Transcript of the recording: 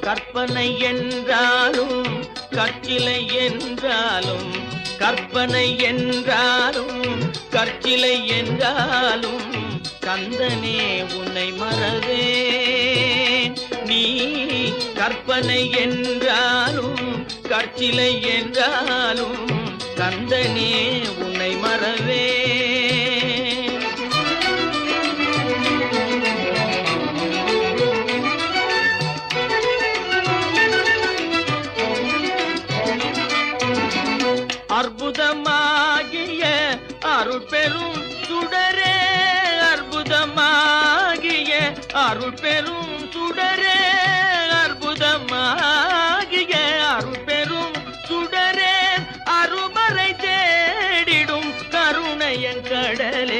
கற்பனை என்றாலும் கற்சிலை என்றாலும் கற்பனை என்றாலும் கற்சிலை என்றாலும் கந்தனே உன்னை மறவே நீ கற்பனை என்றாலும் கற்சிலை என்றாலும் கந்தனே அற்புதமாகிய அருட்பெரும் சுடரே அற்புதமாகிய அருட்பெரும் சுடரே அற்புதமாகிய அருட்பெரும் சுடரே அருமறை தேடிடும் கருணையன் கடலே.